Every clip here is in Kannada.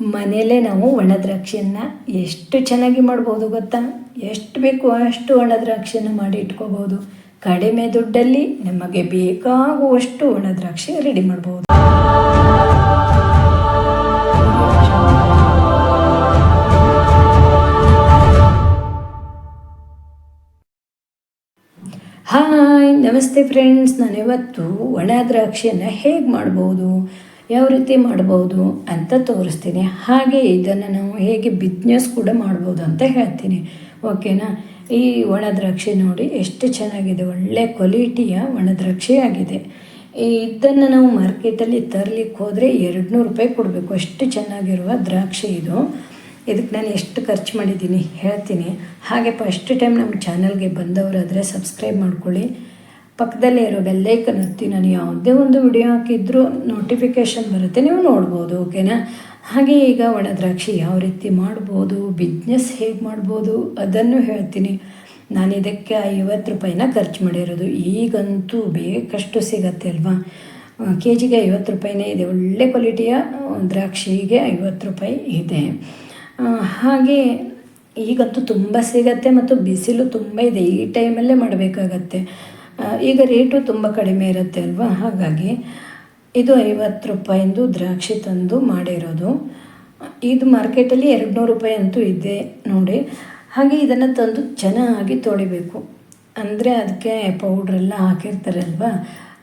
ಮನೆಯಲ್ಲೇ ನಾವು ಒಣ ದ್ರಾಕ್ಷಿಯನ್ನು ಎಷ್ಟು ಚೆನ್ನಾಗಿ ಮಾಡ್ಬೋದು ಗೊತ್ತಾ? ಎಷ್ಟು ಬೇಕು ಅಷ್ಟು ಒಣ ದ್ರಾಕ್ಷಿಯನ್ನು ಮಾಡಿ ಇಟ್ಕೋಬೋದು. ಕಡಿಮೆ ದುಡ್ಡಲ್ಲಿ ನಮಗೆ ಬೇಕಾಗುವಷ್ಟು ಒಣದ್ರಾಕ್ಷಿ ರೆಡಿ ಮಾಡ್ಬೋದು. ಹಾಯ್, ನಮಸ್ತೆ ಫ್ರೆಂಡ್ಸ್. ನಾನಿವತ್ತು ಒಣ ದ್ರಾಕ್ಷಿಯನ್ನು ಹೇಗೆ ಮಾಡ್ಬೋದು? ಯಾವ ರೀತಿ ಮಾಡ್ಬೋದು ಅಂತ ತೋರಿಸ್ತೀನಿ. ಹಾಗೆ ಇದನ್ನು ನಾವು ಹೇಗೆ ಬಿಸ್ನೆಸ್ ಕೂಡ ಮಾಡ್ಬೋದು ಅಂತ ಹೇಳ್ತೀನಿ. ಓಕೆನಾ ಈ ಒಣ ದ್ರಾಕ್ಷಿ ನೋಡಿ, ಎಷ್ಟು ಚೆನ್ನಾಗಿದೆ. ಒಳ್ಳೆ ಕ್ವಾಲಿಟಿಯ ಒಣ ದ್ರಾಕ್ಷಿ ಆಗಿದೆ ಇದನ್ನು ನಾವು ಮಾರ್ಕೆಟಲ್ಲಿ ತರಲಿಕ್ಕೆ ಹೋದರೆ ಎರಡು ನೂರು ರೂಪಾಯಿ ಕೊಡಬೇಕು. ಅಷ್ಟು ಚೆನ್ನಾಗಿರುವ ದ್ರಾಕ್ಷಿ ಇದು. ಇದಕ್ಕೆ ನಾನು ಎಷ್ಟು ಖರ್ಚು ಮಾಡಿದ್ದೀನಿ ಹೇಳ್ತೀನಿ. ಹಾಗೆ ಫಸ್ಟ್ ಟೈಮ್ ನಮ್ಮ ಚಾನಲ್ಗೆ ಬಂದವರಾದರೆ ಸಬ್ಸ್ಕ್ರೈಬ್ ಮಾಡ್ಕೊಳ್ಳಿ. ಪಕ್ಕದಲ್ಲೇ ಇರೋ ಬೆಲ್ಲೈಕನ್ ಹತ್ತಿ ನಾನು ಯಾವುದೇ ಒಂದು ವಿಡಿಯೋ ಹಾಕಿದ್ರೂ ನೋಟಿಫಿಕೇಷನ್ ಬರುತ್ತೆ, ನೀವು ನೋಡ್ಬೋದು ಓಕೆನಾ ಹಾಗೆ ಈಗ ಒಣ ದ್ರಾಕ್ಷಿ ಯಾವ ರೀತಿ ಮಾಡ್ಬೋದು ಬಿಸ್ನೆಸ್ ಹೇಗೆ ಮಾಡ್ಬೋದು ಅದನ್ನು ಹೇಳ್ತೀನಿ. ನಾನು ಇದಕ್ಕೆ ಐವತ್ತು ರೂಪಾಯಿನ ಖರ್ಚು ಮಾಡಿರೋದು. ಈಗಂತೂ ಬೇಕಷ್ಟು ಸಿಗತ್ತೆ ಅಲ್ವಾ? ಕೆ ಜಿಗೆ ಐವತ್ತು ರೂಪಾಯಿನೇ ಇದೆ. ಒಳ್ಳೆ ಕ್ವಾಲಿಟಿಯ ದ್ರಾಕ್ಷಿಗೆ ಐವತ್ತು ರೂಪಾಯಿ ಇದೆ. ಹಾಗೆ ಈಗಂತೂ ತುಂಬ ಸಿಗತ್ತೆ ಮತ್ತು ಬಿಸಿಲು ತುಂಬ ಇದೆ. ಈ ಟೈಮಲ್ಲೇ ಮಾಡಬೇಕಾಗತ್ತೆ. ಈಗ ರೇಟು ತುಂಬ ಕಡಿಮೆ ಇರುತ್ತೆ ಅಲ್ವಾ? ಹಾಗಾಗಿ ಇದು ಐವತ್ತು ರೂಪಾಯಿಂದು ದ್ರಾಕ್ಷಿ ತಂದು ಮಾಡಿರೋದು. ಇದು ಮಾರ್ಕೆಟಲ್ಲಿ ಎರಡು ನೂರು ರೂಪಾಯಿ ಅಂತೂ ಇದೆ ನೋಡಿ. ಹಾಗೆ ಇದನ್ನು ತಂದು ಚೆನ್ನಾಗಿ ತೊಳಿಬೇಕು. ಅಂದರೆ ಅದಕ್ಕೆ ಪೌಡ್ರೆಲ್ಲ ಹಾಕಿರ್ತಾರಲ್ವ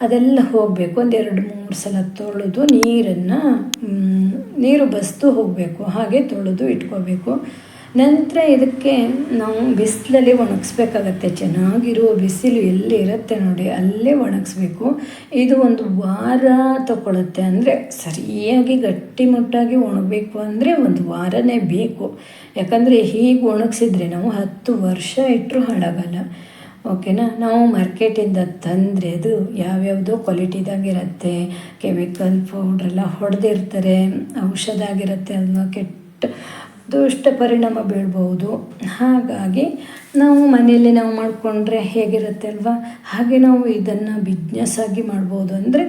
ಅದೆಲ್ಲ ಹೋಗಬೇಕು. ಒಂದು ಎರಡು ಮೂರು ಸಲ ತೊಳೆದು ನೀರನ್ನು ನೀರು ಬಸ್ತು ಹೋಗಬೇಕು. ಹಾಗೆ ತೊಳೆದು ಇಟ್ಕೋಬೇಕು. ನಂತರ ಇದಕ್ಕೆ ನಾವು ಬಿಸಿಲಲ್ಲಿ ಒಣಗಿಸ್ಬೇಕಾಗತ್ತೆ. ಚೆನ್ನಾಗಿರೋ ಬಿಸಿಲು ಎಲ್ಲಿ ಇರುತ್ತೆ ನೋಡಿ, ಅಲ್ಲೇ ಒಣಗಿಸ್ಬೇಕು. ಇದು ಒಂದು ವಾರ ತಗೊಳುತ್ತೆ ಅಂದರೆ ಸರಿಯಾಗಿ ಗಟ್ಟಿಮುಟ್ಟಾಗಿ ಒಣಗಬೇಕು ಅಂದರೆ ಒಂದು ವಾರನೇ ಬೇಕು. ಯಾಕಂದರೆ ಹೀಗೆ ಒಣಗಿಸಿದ್ರೆ ನಾವು ಹತ್ತು ವರ್ಷ ಇಟ್ಟರು ಹಾಳಾಗಲ್ಲ. ಓಕೆನಾ? ನಾವು ಮಾರ್ಕೆಟಿಂದ ತಂದರೆ ಅದು ಯಾವ್ಯಾವುದೋ ಕ್ವಾಲಿಟಿದಾಗಿರುತ್ತೆ, ಕೆಮಿಕಲ್ ಪೌಡ್ರೆಲ್ಲ ಹೊಡೆದಿರ್ತಾರೆ, ಔಷಧ ಆಗಿರುತ್ತೆ ಅಲ್ವಾ? ಕೆಟ್ಟ ದುಷ್ಟ ಪರಿಣಾಮ ಬೀಳಬಹುದು. ಹಾಗಾಗಿ ನಾವು ಮನೆಯಲ್ಲಿ ನಾವು ಮಾಡಿಕೊಂಡ್ರೆ ಹೇಗಿರುತ್ತೆ ಅಲ್ವಾ? ಹಾಗೆ ನಾವು ಇದನ್ನು ಬಿಸ್ನೆಸ್ ಆಗಿ ಮಾಡ್ಬೋದು. ಅಂದರೆ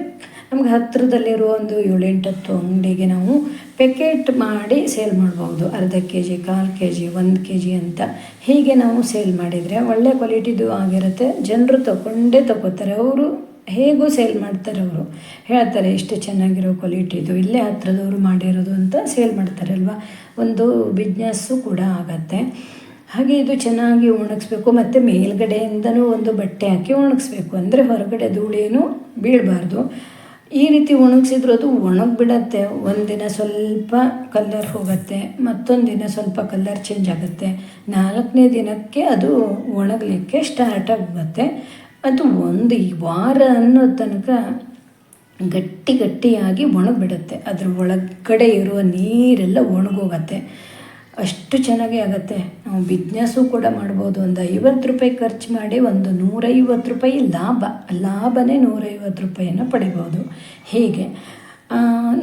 ನಮ್ಗೆ ಹತ್ತಿರದಲ್ಲಿರೋ ಒಂದು ಏಳೆಂಟತ್ತು ಅಂಗಡಿಗೆ ನಾವು ಪ್ಯಾಕೆಟ್ ಮಾಡಿ ಸೇಲ್ ಮಾಡ್ಬೋದು. ಅರ್ಧ ಕೆ ಜಿ ಕಾಲು ಕೆ ಜಿ ಒಂದು ಕೆ ಜಿ ಅಂತ. ಹೀಗೆ ನಾವು ಸೇಲ್ ಮಾಡಿದರೆ ಒಳ್ಳೆ ಕ್ವಾಲಿಟಿದು ಆಗಿರುತ್ತೆ. ಜನರು ತಗೊಂಡೇ ತಗೋತಾರೆ. ಅವರು ಹೇಗೂ ಸೇಲ್ ಮಾಡ್ತಾರೆ ಅವರು. ಹೇಳ್ತಾರೆ ಎಷ್ಟು ಚೆನ್ನಾಗಿರೋ ಕ್ವಾಲಿಟಿದು ಇಲ್ಲೇ ಹತ್ರದವರು ಮಾಡಿರೋದು ಅಂತ ಸೇಲ್ ಮಾಡ್ತಾರೆ ಅಲ್ವಾ? ಒಂದು ಬಿಸ್ನೆಸ್ಸು ಕೂಡ ಆಗತ್ತೆ. ಹಾಗೆ ಇದು ಚೆನ್ನಾಗಿ ಒಣಗಿಸ್ಬೇಕು. ಮತ್ತು ಮೇಲ್ಗಡೆಯಿಂದನೂ ಒಂದು ಬಟ್ಟೆ ಹಾಕಿ ಒಣಗಿಸ್ಬೇಕು. ಅಂದರೆ ಹೊರಗಡೆ ಧೂಳೇನು ಬೀಳಬಾರ್ದು. ಈ ರೀತಿ ಒಣಗಿಸಿದ್ರು ಅದು ಒಣಗಿಬಿಡತ್ತೆ. ಒಂದಿನ ಸ್ವಲ್ಪ ಕಲ್ಲರ್ ಹೋಗುತ್ತೆ ಮತ್ತೊಂದು ದಿನ ಸ್ವಲ್ಪ ಕಲ್ಲರ್ ಚೇಂಜ್ ಆಗುತ್ತೆ. ನಾಲ್ಕನೇ ದಿನಕ್ಕೆ ಅದು ಒಣಗಲಿಕ್ಕೆ ಸ್ಟಾರ್ಟ್ ಆಗುತ್ತೆ. ಅದು ಒಂದು ಈ ವಾರ ಅನ್ನೋ ತನಕ ಗಟ್ಟಿ ಗಟ್ಟಿಯಾಗಿ ಒಣಗಿಬಿಡುತ್ತೆ. ಅದ್ರ ಒಳಗಡೆ ಇರುವ ನೀರೆಲ್ಲ ಒಣಗೋಗತ್ತೆ. ಅಷ್ಟು ಚೆನ್ನಾಗಿ ಆಗುತ್ತೆ. ನಾವು ಬಿಸ್ನೆಸ್ಸು ಕೂಡ ಮಾಡ್ಬೋದು. ಒಂದು ಐವತ್ತು ರೂಪಾಯಿ ಖರ್ಚು ಮಾಡಿ ಒಂದು ನೂರೈವತ್ತು ರೂಪಾಯಿ ಲಾಭ. ಲಾಭನೇ ನೂರೈವತ್ತು ರೂಪಾಯಿಯನ್ನು ಪಡಿಬೋದು. ಹೀಗೆ?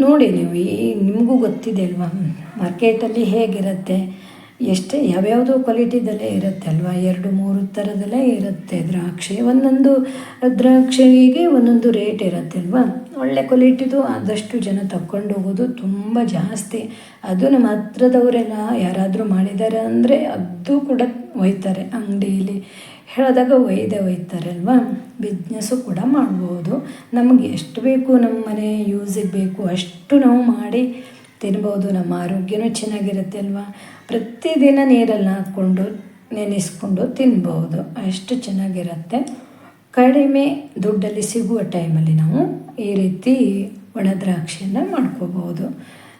ನೋಡಿ ನೀವು ಈ ನಿಮಗೂ ಗೊತ್ತಿದೆ ಅಲ್ವಾ? ಮಾರ್ಕೆಟಲ್ಲಿ ಹೇಗಿರುತ್ತೆ? ಎಷ್ಟೇ ಯಾವ್ಯಾವುದೋ ಕ್ವಾಲಿಟಿದಲ್ಲೇ ಇರುತ್ತೆ ಅಲ್ವಾ? ಎರಡು, ಮೂರು ಥರದಲ್ಲೇ ಇರುತ್ತೆ. ದ್ರಾಕ್ಷಿ ಒಂದೊಂದು, ದ್ರಾಕ್ಷಿಗೆ ಒಂದೊಂದು ರೇಟ್ ಇರುತ್ತೆ ಅಲ್ವಾ? ಒಳ್ಳೆ ಕ್ವಾಲಿಟಿದು ಆದಷ್ಟು ಜನ ತಕ್ಕೊಂಡು ಹೋಗೋದು ತುಂಬ ಜಾಸ್ತಿ. ಅದು ನಮ್ಮ ಹತ್ರದವರೆಲ್ಲ ಯಾರಾದರೂ ಮಾಡಿದ್ದಾರೆ ಅಂದರೆ ಅದು ಕೂಡ ಒಯ್ತಾರೆ ಅಂಗಡಿಯಲ್ಲಿ ಹೇಳಿದಾಗ ಒಯ್ದೇ ಒಯ್ತಾರೆ ಅಲ್ವಾ? ಬಿಸ್ನೆಸ್ಸು ಕೂಡ ಮಾಡ್ಬೋದು. ನಮಗೆ ಎಷ್ಟು ಬೇಕು ನಮ್ಮ ಮನೆ ಯೂಸಿಗೆ ಬೇಕು ಅಷ್ಟು ನಾವು ಮಾಡಿ ತಿನ್ಬೋದು. ನಮ್ಮ ಆರೋಗ್ಯನೂ ಚೆನ್ನಾಗಿರುತ್ತೆ ಅಲ್ವಾ? ಪ್ರತಿದಿನ ನೀರಲ್ಲಿ ಹಾಕ್ಕೊಂಡು ನೆನೆಸ್ಕೊಂಡು ತಿನ್ಬೋದು ಅಷ್ಟು ಚೆನ್ನಾಗಿರುತ್ತೆ. ಕಡಿಮೆ ದುಡ್ಡಲ್ಲಿ ಸಿಗುವ ಟೈಮಲ್ಲಿ ನಾವು ಈ ರೀತಿ ಒಣ ದ್ರಾಕ್ಷಿಯನ್ನು ಮಾಡ್ಕೋಬೋದು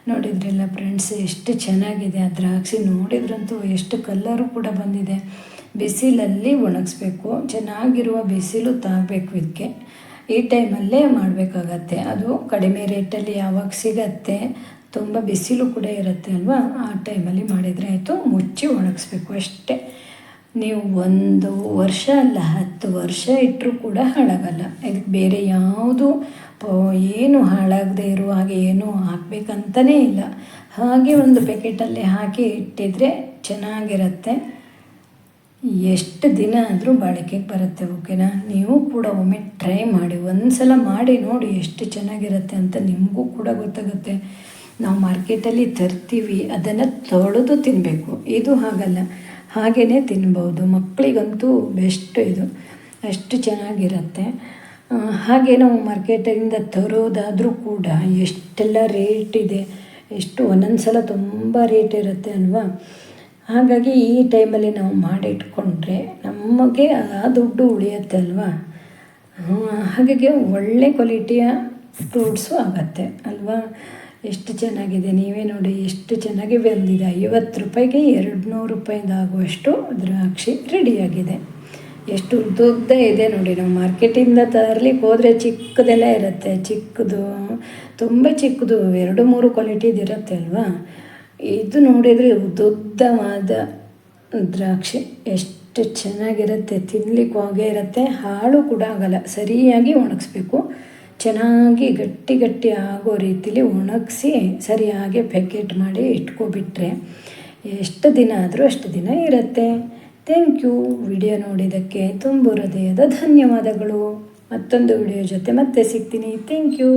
ನೋಡಿದ್ರಲ್ಲ ಫ್ರೆಂಡ್ಸ್, ಎಷ್ಟು ಚೆನ್ನಾಗಿದೆ ಆ ದ್ರಾಕ್ಷಿ. ನೋಡಿದ್ರಂತೂ ಎಷ್ಟು ಕಲ್ಲರು ಕೂಡ ಬಂದಿದೆ. ಬಿಸಿಲಲ್ಲಿ ಒಣಗಿಸ್ಬೇಕು. ಚೆನ್ನಾಗಿರುವ ಬಿಸಿಲು ತಾಗಬೇಕು ಇದಕ್ಕೆ. ಈ ಟೈಮಲ್ಲೇ ಮಾಡಬೇಕಾಗತ್ತೆ. ಅದು ಕಡಿಮೆ ರೇಟಲ್ಲಿ ಯಾವಾಗ ಸಿಗತ್ತೆ ತುಂಬ ಬಿಸಿಲು ಕೂಡ ಇರುತ್ತೆ ಅಲ್ವಾ? ಆ ಟೈಮಲ್ಲಿ ಮಾಡಿದರೆ ಆಯಿತು, ಮುಚ್ಚಿ ಒಣಗಿಸ್ಬೇಕು ಅಷ್ಟೇ. ನೀವು ಒಂದು ವರ್ಷ ಅಲ್ಲ, ಹತ್ತು ವರ್ಷ ಇಟ್ಟರೂ ಕೂಡ ಹಾಳಾಗಲ್ಲ. ಇದಕ್ಕೆ ಬೇರೆ ಯಾವುದು ಏನು ಹಾಳಾಗದೆ ಇರುವ ಹಾಗೆ ಏನು ಹಾಕಬೇಕಂತಲೇ ಇಲ್ಲ. ಹಾಗೆ ಒಂದು ಪ್ಯಾಕೆಟಲ್ಲಿ ಹಾಕಿ ಇಟ್ಟಿದರೆ ಚೆನ್ನಾಗಿರುತ್ತೆ. ಎಷ್ಟು ದಿನ ಆದರೂ ಬಾಳಿಕೆಗೆ ಬರುತ್ತೆ, ಓಕೆನಾ? ನೀವು ಕೂಡ ಒಮ್ಮೆ ಟ್ರೈ ಮಾಡಿ. ಒಂದು ಸಲ ಮಾಡಿ ನೋಡಿ ಎಷ್ಟು ಚೆನ್ನಾಗಿರುತ್ತೆ ಅಂತ ನಿಮಗೂ ಕೂಡ ಗೊತ್ತಾಗುತ್ತೆ. ನಾವು ಮಾರ್ಕೆಟಲ್ಲಿ ತರ್ತೀವಿ, ಅದನ್ನು ತೊಳೆದು ತಿನ್ನಬೇಕು ಇದು ಹಾಗಲ್ಲ. ಹಾಗೇ ತಿನ್ಬೋದು. ಮಕ್ಕಳಿಗಂತೂ ಬೆಸ್ಟ್ ಇದು. ಅಷ್ಟು ಚೆನ್ನಾಗಿರುತ್ತೆ. ಹಾಗೆ ನಾವು ಮಾರ್ಕೆಟಿಂದ ತರೋದಾದರೂ ಕೂಡ ಎಷ್ಟೆಲ್ಲ ರೇಟ್ ಇದೆ, ಎಷ್ಟು ಒಂದೊಂದು ಸಲ ತುಂಬ ರೇಟ್ ಇರುತ್ತೆ ಅಲ್ವಾ? ಹಾಗಾಗಿ ಈ ಟೈಮಲ್ಲಿ ನಾವು ಮಾಡಿಟ್ಕೊಂಡ್ರೆ ನಮಗೆ ಆ ದುಡ್ಡು ಉಳಿಯುತ್ತೆ ಅಲ್ವಾ? ಹಾಗಾಗಿ ಒಳ್ಳೆ ಕ್ವಾಲಿಟಿಯ ಫ್ರೂಟ್ಸು ಆಗತ್ತೆ ಅಲ್ವಾ? ಎಷ್ಟು ಚೆನ್ನಾಗಿದೆ, ನೀವೇ ನೋಡಿ ಎಷ್ಟು ಚೆನ್ನಾಗಿ ಬೆಂದಿದೆ ಐವತ್ತು ರೂಪಾಯಿಗೆ ಎರಡು ನೂರು ರೂಪಾಯಿಂದ ಆಗುವಷ್ಟು ದ್ರಾಕ್ಷಿ ರೆಡಿಯಾಗಿದೆ. ಎಷ್ಟು ಉದ್ದ ಇದೆ ನೋಡಿ, ನಾವು ಮಾರ್ಕೆಟಿಂದ ತರಲಿಕ್ಕೆ ಹೋದರೆ ಚಿಕ್ಕದೆಲ್ಲ ಇರುತ್ತೆ. ಚಿಕ್ಕದು, ತುಂಬ ಚಿಕ್ಕದು, ಎರಡು ಮೂರು ಕ್ವಾಲಿಟಿದು ಇರುತ್ತೆ ಅಲ್ವಾ? ಇದು ನೋಡಿದರೆ ಉದ್ದುದ್ದವಾದ ದ್ರಾಕ್ಷಿ. ಎಷ್ಟು ಚೆನ್ನಾಗಿರುತ್ತೆ, ತಿನ್ಲಿಕ್ಕೆ ಹಾಗೆ ಇರುತ್ತೆ. ಹಾಳು ಕೂಡ ಆಗಲ್ಲ, ಸರಿಯಾಗಿ ಒಣಗಿಸ್ಬೇಕು. ಚೆನ್ನಾಗಿ ಗಟ್ಟಿ ಗಟ್ಟಿ ಆಗೋ ರೀತಿಲಿ ಒಣಗಿಸಿ ಸರಿಯಾಗಿ ಪ್ಯಾಕೆಟ್ ಮಾಡಿ ಇಟ್ಕೊಬಿಟ್ರೆ ಎಷ್ಟು ದಿನ ಆದರೂ ಅಷ್ಟು ದಿನ ಇರುತ್ತೆ. ಥ್ಯಾಂಕ್ ಯು ವಿಡಿಯೋ ನೋಡಿದ್ದಕ್ಕೆ ತುಂಬ ಹೃದಯದ ಧನ್ಯವಾದಗಳು. ಮತ್ತೊಂದು ವಿಡಿಯೋ ಜೊತೆ ಮತ್ತೆ ಸಿಗ್ತೀನಿ. Thank you